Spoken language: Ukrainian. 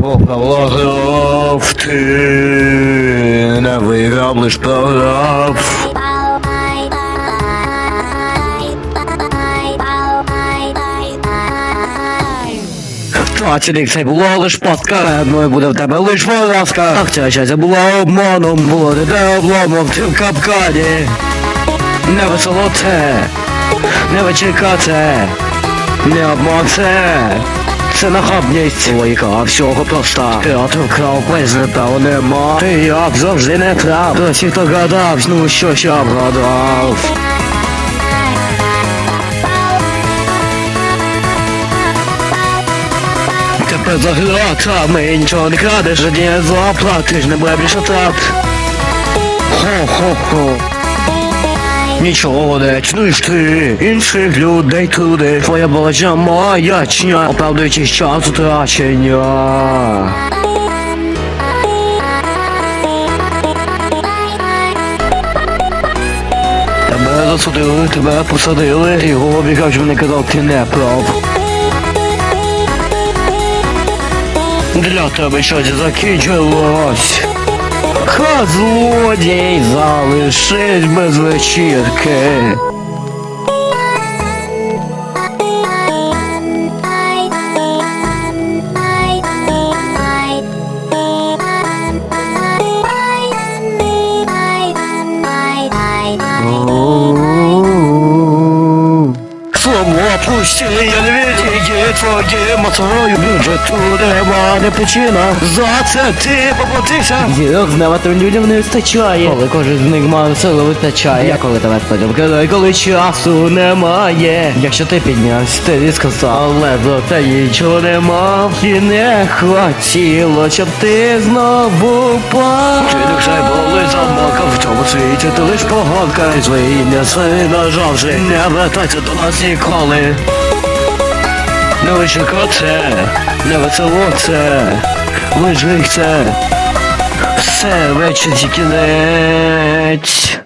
Полагав ти не виграв, лиш програв. Тацілік це було лиш пастка, мною буде в тебе лиш поразка. Ах, ця щастя була обманом, було не те обломом, ти в капкані. Не весело це, не вечірка це, не обман це. Це нахабність. Логіка всього проста. Театр вкрав непевно нема. Ти як завжди не прав. Досі хто гадав, ну що ж я вгадав. Тепер граками нічого не крадеш, не заплатиш, не буде більше трат Хо-хо-хо Нічого не чуєш ти, інших людей туди Твоя балача маячня, оправдуючись час утрачення Тебе засудили, тебе посадили, і голові кажуть, мене казав, ти не прав. Для тебе щось закінчилось. Ха злодій залишись без вечірки. Слово пусти, я не відійді твоє мотою бюджету нема не причина. За це ти поплатися. Зірок знаватим людям не вистачає. Коли кожен з них має сили вистачає. Я коли тебе потім кидаю, коли часу немає. Якщо ти піднявся, ти різко став Але до те нічого не мав. І не хотіло, щоб ти знову впав. Ти не все були замокав в цьому світі, ти лиш погонка. І своє ім'я своє нажавши Не вертайся до нас ніколи Не вечірка це, не весело це це Все, вечір кінець